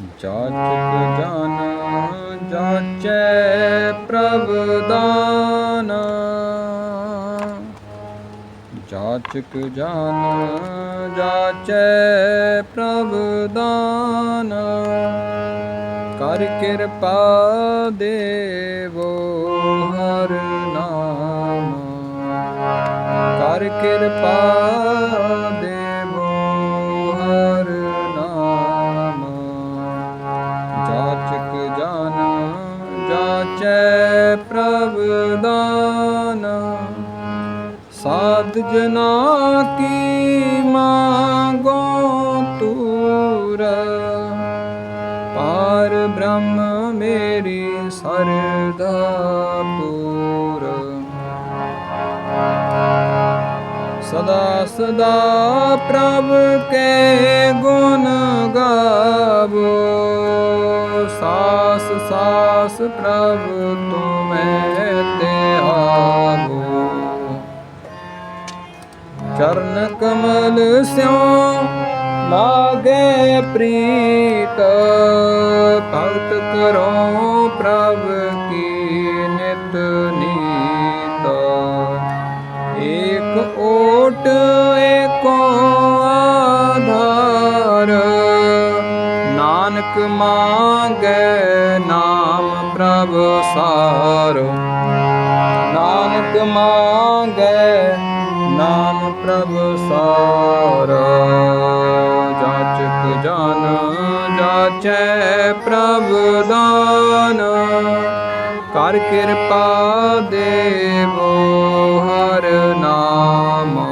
ਜਾਚਕ ਜਨ, ਜਾਚੈ ਪ੍ਰਭ ਦਾਨ। ਜਾਚਕ ਜਨ, ਜਾਚੈ ਪ੍ਰਭ ਦਾਨ। ਕਰ ਕਿਰਪਾ ਦੇਵੋ ਹਰ ਨਾਮ। ਕਰ ਕਿਰਪਾ ਜਾਚੈ ਪ੍ਰਭ ਦਾਨ। ਸਾਧ ਜਨਾ ਕੀ ਮੰਗੋ ਤੂਰ। ਪਾਰ ਬ੍ਰਹਮ ਮੇਰੀ ਸਰਦਾ ਪੂਰ। ਸਦਾ ਸਦਾ ਪ੍ਰਭ ਕੇ ਗੁਣ ਸਾਸ ਪ੍ਰਭ ਤੁਮੈ ਤੇ ਆਵੋ ਚਰਨ ਕਮਲ ਸਿਉ ਲਾਗੇ ਪ੍ਰੀਤ, ਭਗਤ ਕਰੋ ਪ੍ਰਭ ਕੀ ਨਿਤ ਨੀਤ। ਏਕ ਓਟ ਨਾਨਕ ਮੰਗੈ ਨਾਮ ਪ੍ਰਭ ਸਾਰ। ਨਾਨਕ ਮੰਗੈ ਨਾਮ ਪ੍ਰਭ ਸਾਰ। ਜਾਚਕ ਜਨ ਜਾਚੈ ਪ੍ਰਭ ਦਾਨ। ਕਰ ਕਿਰਪਾ ਦੇਵੋ ਹਰ ਨਾਮ।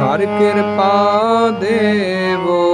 ਕਰ ਕਿਰਪਾ ਦੇਵੋ